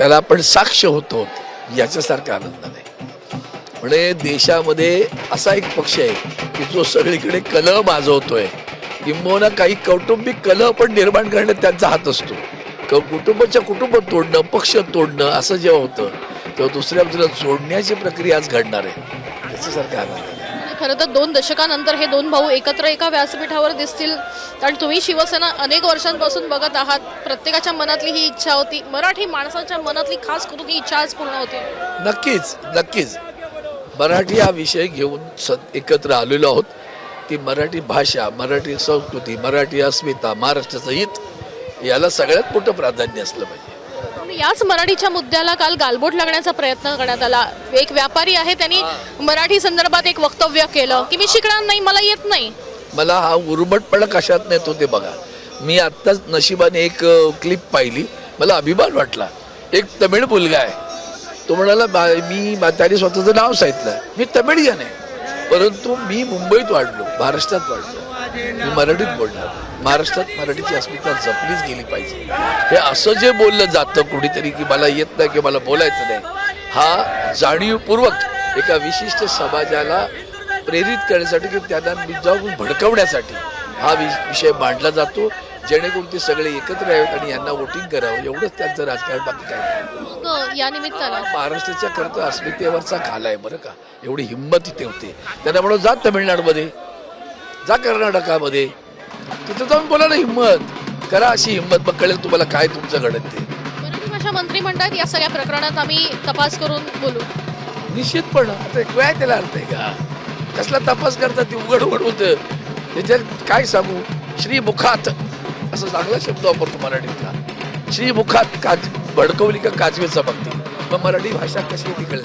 त्याला आपण साक्ष होतो याच्यासारखा आनंद नाही. म्हणजे देशामध्ये असा एक पक्ष आहे की जो सगळीकडे कलह माजवतोय. किंबहुना काही कौटुंबिक कलह पण निर्माण करण्यात त्यांचा हात असतो. क- कुटुंबाच्या कुटुंब तोडणं पक्ष तोडणं असं जेव्हा होतं तेव्हा दुसऱ्या बाजूला जोडण्याची प्रक्रिया आज घडणार आहे. त्याच्यासारखा आनंद खरं तर दोन दशकानंतर हे दोन भाऊ एकत्र एका व्यासपीठावर दिसतील. कारण तुम्ही शिवसेना अनेक वर्षांपासून बघत आहात. प्रत्येकाच्या मनातली ही इच्छा होती. मराठी माणसाच्या मनातली खास करून ही इच्छा आज पूर्ण होती. नक्कीच नक्कीच. मराठी हा विषय घेऊन स एकत्र आलेलो आहोत. ती मराठी भाषा मराठी संस्कृती मराठी अस्मिता महाराष्ट्राचं हित याला सगळ्यात मोठं प्राधान्य असलं पाहिजे. याच मराठीच्या मुद्द्याला काल गालबोट लागण्याचा प्रयत्न करण्यात आला. एक व्यापारी आहे त्यांनी मराठी संदर्भात एक वक्तव्य केलं की मी शिकणार नाही मला येत नाही. मला हा उर्मटपणा कशात नेतो ते बघा. मी आत्ताच नशिबाने एक क्लिप पाहिली. मला अभिमान वाटला. एक तमिळ मुलगा आहे. तो म्हणाला "बा- मी त्याने स्वतःचं नाव सांगितलं. मी तमिळियन आहे. परंतु मी मुंबईत वाढलो महाराष्ट्रात वाढलो. मी मराठीत बोलणार. महाराष्ट्रात मराठीची अस्मिता जपलीच गेली पाहिजे. हे असं जे बोललं जातं कुणीतरी की मला येत नाही की मला बोलायचं नाही हा जाणीवपूर्वक एका विशिष्ट समाजाला प्रेरित करण्यासाठी की त्यांना जाऊन भडकवण्यासाठी हा विषय मांडला जातो. जेणेकरून ते सगळे एकत्र यावेत आणि यांना वोटिंग करावं. एवढंच त्यांचं राजकारण बाकी काय या निमित्तानं. महाराष्ट्राच्या खरं तर अस्मितेवरचा खाला आहे बरं का. एवढी हिंमत इथे होते. त्यांना म्हणून जा तमिळनाडूमध्ये. जा कर्नाटकामध्ये. तिथं जाऊन बोला ना हिंमत. करा अशी हिंमत मग कळेल तुम्हाला काय तुमचं घडत ते. मराठी भाषा मंत्री म्हणतात या सगळ्या प्रकरणात आम्ही तपास करून बोलू. निश्चितपणे आता काय त्याला अर्थ आहे का? कसला तपास करतात ते उघड उघड होतं. त्याच्यात काय सांगू? श्रीमुखात असं चांगला शब्द वापरतो मराठीतला. श्रीमुखात काज भडकवली का काजवे चमकते मग मराठी भाषा कशी ती कळेल.